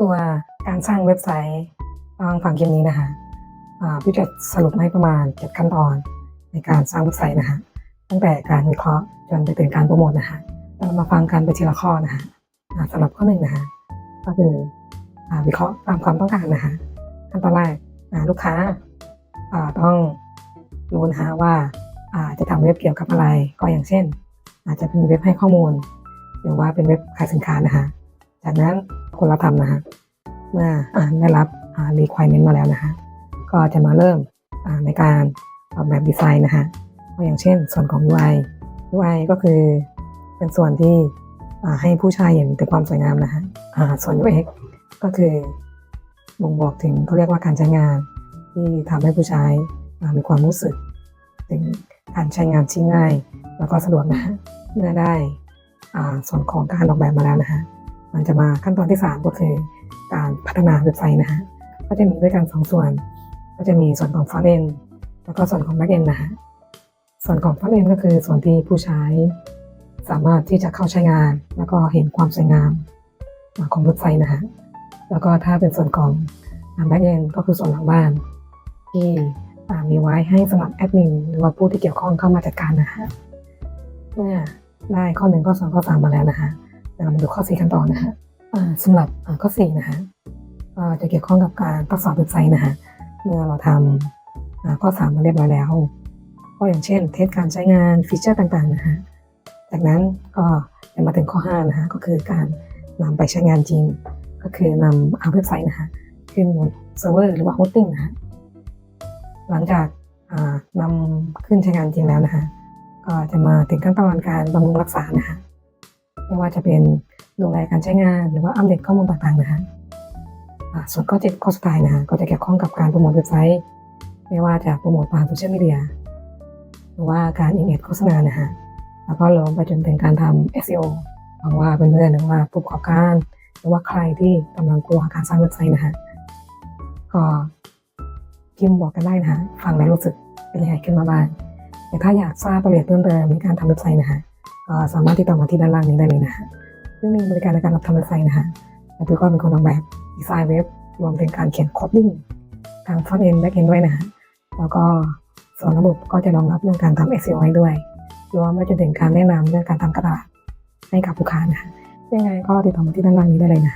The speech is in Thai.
ตัวการสร้างเว็บไซต์ฟังฝั่งคลิปนี้นะคะพี่จะสรุปให้ประมาณเจ็ดขั้นตอนในการสร้างเว็บไซต์นะคะตั้งแต่การวิเคราะห์จนไปถึงการโปรโมทนะคะเรามาฟังกันไปทีละข้อนะคะอ่าสำหรับข้อหนึ่งนะคะก็คือวิเคราะห์ตามความต้องการนะคะขั้นตอนแรกลูกค้าต้องรู้นะคะว่าอ่าจะทำเว็บเกี่ยวกับอะไร ก็อย่างเช่น อาจจะเป็นเว็บให้ข้อมูล หรือว่าเป็นเว็บขายสินค้านะคะ จากนั้นคนรับทำนะฮะเมื่อได้รับอ่า requirement มาแล้วนะฮะก็จะมาเริ่มในการออกแบบดีไซน์นะฮะก็อย่างเช่นส่วนของ UI UI ก็คือเป็นส่วนที่ให้ผู้ใช้เห็นถึงความสวยงามนะฮะส่วน UX ก็คือบ่งบอกถึงเขาเรียกว่าการใช้งาน ที่ทำให้ผู้ใช้อ่ามีความรู้สึก ถึงการใช้งานที่ง่าย แล้วก็สะดวกนะฮะเมื่อได้ส่วนของการออกแบบมาแล้วนะฮะ มันจะมาขั้นตอนที่ 3 ก็คือการพัฒนาเว็บไซต์นะฮะก็จะมีด้วยกันสองส่วน ก็จะมีส่วนของ front end แล้วก็ส่วนของ back end นะฮะส่วนของ front end ก็คือส่วนที่ผู้ใช้ สามารถที่จะเข้าใช้งาน แล้วก็เห็นความสวยงามของเว็บไซต์นะฮะแล้วก็ถ้าเป็นส่วนของ back end ก็คือส่วนหลังบ้าน ที่มีไว้ให้สำหรับแอดมินหรือว่าผู้ที่เกี่ยวข้องเข้ามาจัดการนะฮะเมื่อได้ข้อหนึ่งข้อสองข้อสามมาแล้วนะฮะ มาดูข้อ 4 กันต่อนะฮะสำหรับข้อ 4 นะฮะจะเกี่ยวข้องกับการทดสอบเว็บไซต์นะฮะเมื่อเราทำอ่าข้อ 3 มาเรียบร้อยแล้ว ก็อย่างเช่น เทสการใช้งานฟีเจอร์ต่างๆนะฮะจากนั้นก็จะมาถึงข้อ 5 นะฮะก็คือการนำไปใช้งานจริง ก็คือนำเอาเว็บไซต์นะฮะขึ้นบนเซิร์ฟเวอร์หรือว่าโฮสติ้งนะฮะหลังจากอ่านำขึ้นใช้งานจริงแล้วนะฮะก็จะมาถึงขั้นตอนการบำรุงรักษานะฮะ ไม่ว่าจะเป็นดูแลการใช้งานหรือว่าอัปเดตข้อมูลต่างๆนะฮะส่วนข้อเจ็ดข้อสุดท้ายนะฮะก็จะเกี่ยวข้องกับการโปรโมทเว็บไซต์ ไม่ว่าจะโปรโมทผ่านโซเชียลมีเดียหรือว่าการอินเอ็ดโฆษณานะฮะแล้วก็รวมไปจนถึงการทำ SEO หวังว่าเพื่อนๆหรือว่าผู้ประกอบการหรือว่าใครที่กำลังกลัวการสร้างเว็บไซต์นะฮะก็พิมพ์บอกกันได้นะฮะฟังแล้วรู้สึกเป็นยังไงขึ้นมาบ้างแต่ถ้าอยากทราบรายละเอียดเพิ่มเติมในการทำเว็บไซต์นะฮะ สามารถติดต่อมาที่ด้านล่างนี้ได้เลยนะฮะซึ่งมีบริการในการรับทำเว็บไซต์นะฮะและพี่ก็เป็นคนออกแบบดีไซน์เว็บรวมถึงการเขียนโคดดิ้งทาง front end back end ด้วยนะฮะแล้วก็ส่วนระบบก็จะรองรับเรื่องการทำ SEO ให้ด้วยรวมไปจนถึงการแนะนำเรื่องการทำกระดาษให้กับลูกค้านะฮะยังไงก็ติดต่อมาที่ด้านล่างนี้ได้เลยนะ